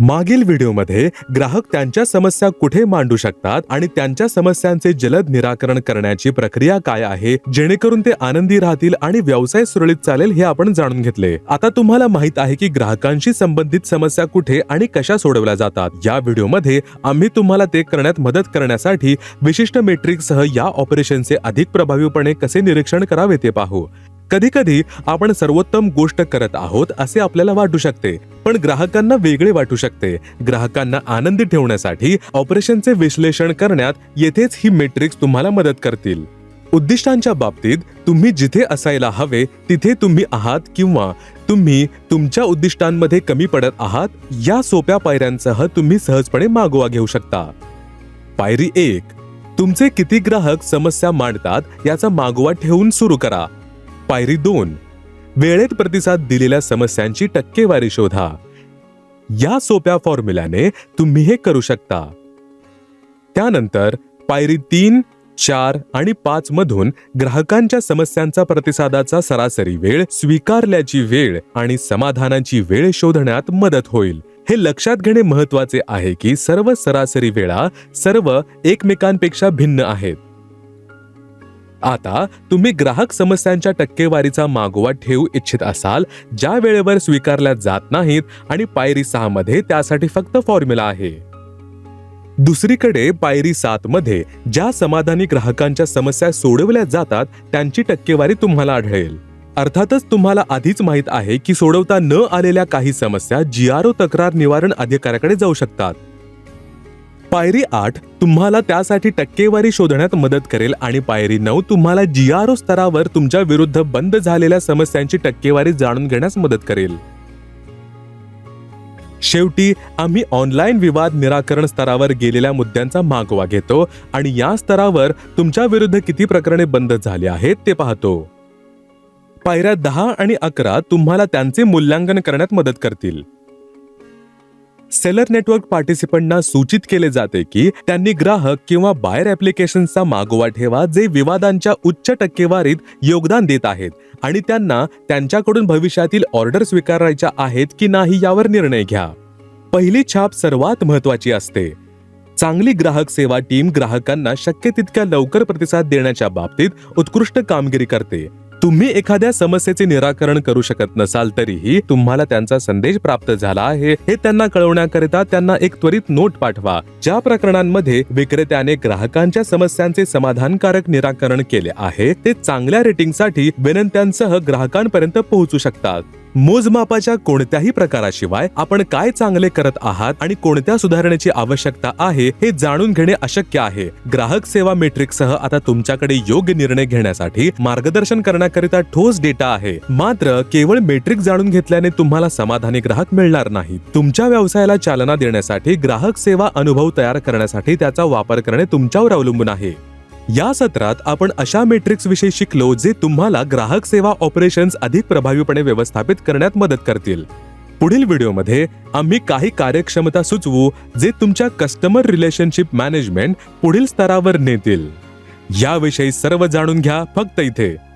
मागील व्हिडिओमध्ये ग्राहक त्यांच्या समस्या कुठे मांडू शकतात आणि त्यांच्या समस्यांचे जलद निराकरण करण्याची प्रक्रिया काय आहे जेणेकरून ते आनंदी राहतील आणि व्यवसाय सुरळीत चालेल हे आपण जाणून घेतले. आता तुम्हाला माहीत आहे की ग्राहकांशी संबंधित समस्या कुठे आणि कशा सोडवल्या जातात. या व्हिडिओमध्ये आम्ही तुम्हाला ते करण्यात मदत करण्यासाठी विशिष्ट मेट्रिकसह या ऑपरेशनचे अधिक प्रभावीपणे कसे निरीक्षण करावे ते पाहू. कधी कधी आपण सर्वोत्तम गोष्ट करत आहोत असे आपल्याला वाटू शकते. पण ग्राहकांना वेगळे वाटू शकते. ग्राहकांना आनंदी ठेवण्यासाठी ऑपरेशनचे विश्लेषण करण्यात येथेच ही मेट्रिक्स तुम्हाला मदत करतील. उद्दिष्टांच्या बाबतीत तुम्ही जिथे असायला हवे तिथे तुम्ही आहात किंवा तुम्ही तुमच्या उद्दिष्टांमध्ये कमी पडत आहात या सोप्या पायऱ्यांसह तुम्ही सहजपणे मागोवा घेऊ शकता. पायरी एक तुमचे किती ग्राहक समस्या मांडतात याचा मागोवा ठेवून सुरू करा. पायरी दोन वेळेत प्रतिसाद दिलेल्या समस्यांची टक्केवारी शोधा. या सोप्या फॉर्म्युल्याने तुम्ही हे करू शकता. त्यानंतर पायरी तीन चार आणि पाच मधून ग्राहकांच्या समस्यांचा प्रतिसादाचा सरासरी वेळ स्वीकारल्याची वेळ आणि समाधानाची वेळ शोधण्यात मदत होईल. हे लक्षात घेणे महत्त्वाचे आहे की सर्व सरासरी वेळा सर्व एकमेकांपेक्षा भिन्न आहेत. आता तुम्ही ग्राहक समस्यांच्या टक्केवारीचा मागोवा ठेवू इच्छित असाल ज्या वेळेवर स्वीकारल्या जात नाहीत आणि पायरी सहा मध्ये त्यासाठी फक्त फॉर्म्युला आहे. दुसरीकडे पायरी सात मध्ये ज्या समाधानी ग्राहकांच्या समस्या सोडवल्या जातात त्यांची टक्केवारी तुम्हाला आढळेल. अर्थातच तुम्हाला आधीच माहीत आहे की सोडवता न आलेल्या काही समस्या जीआरओ तक्रार निवारण अधिकाऱ्याकडे जाऊ शकतात. पायरी आठ तुम्हाला त्यासाठी टक्केवारी शोधण्यात मदत करेल आणि पायरी नऊ तुम्हाला जी आर ओ स्तरावर तुमच्या विरुद्ध बंद झालेल्या समस्यांची टक्केवारी जाणून घेण्यास मदत करेल. शेवटी आम्ही ऑनलाईन विवाद निराकरण स्तरावर गेलेल्या मुद्द्यांचा मागोवा घेतो आणि या स्तरावर तुमच्या विरुद्ध किती प्रकरणे बंद झाली आहेत ते पाहतो. पायऱ्या दहा आणि अकरा तुम्हाला त्यांचे मूल्यांकन करण्यात मदत करतील. सेलर नेटवर्क पार्टिसिपंटना सूचित केले जाते की त्यांनी ग्राहक किंवा बायर ऍप्लिकेशनचा मागोवा ठेवा जे विवादांच्या उच्च टक्केवारीत योगदान देत आहेत आणि त्यांना त्यांच्याकडून भविष्यातील ऑर्डर स्वीकारायच्या आहेत की नाही यावर निर्णय घ्या. पहिली छाप सर्वात महत्वाची असते. चांगली ग्राहक सेवा टीम ग्राहकांना शक्य तितक्या लवकर प्रतिसाद देण्याच्या बाबतीत उत्कृष्ट कामगिरी करते. तुम्ही एखाद्या समस्येचे निराकरण करू शकत नसाल तरीही तुम्हाला त्यांचा संदेश प्राप्त झाला आहे हे त्यांना कळवण्याकरिता त्यांना एक त्वरित नोट पाठवा ज्या प्रकरणांमध्ये विक्रेत्याने ग्राहकांच्या समस्यांचे समाधानकारक निराकरण केले आहे ते चांगल्या रेटिंगसाठी विनंत्यांसह ग्राहकांपर्यंत पोहोचू शकतात. मोजमापाच्या कोणत्याही प्रकाराशिवाय आपण काय चांगले करत आहात आणि कोणत्या सुधारणेची आवश्यकता आहे हे जाणून घेणे अशक्य आहे. ग्राहक सेवा मेट्रिकसह आता तुमच्याकडे योग्य निर्णय घेण्यासाठी मार्गदर्शन करण्याकरिता ठोस डेटा आहे. मात्र केवळ मेट्रिक जाणून घेतल्याने तुम्हाला समाधानी ग्राहक मिळणार नाही तुमच्या व्यवसायाला चालना देण्यासाठी ग्राहक सेवा अनुभव तयार करण्यासाठी त्याचा वापर करणे तुमच्यावर अवलंबून आहे. या सत्रात आपण अशा मेट्रिक्स विषयी शिकलो जे तुम्हाला ग्राहक सेवा ऑपरेशन्स अधिक प्रभावीपणे व्यवस्थापित करण्यात मदत करतील. पुढील व्हिडिओमध्ये आम्ही काही कार्यक्षमता सुचवू जे तुमच्या कस्टमर रिलेशनशिप मॅनेजमेंट पुढील स्तरावर नेतील. याविषयी सर्व जाणून घ्या फक्त इथे.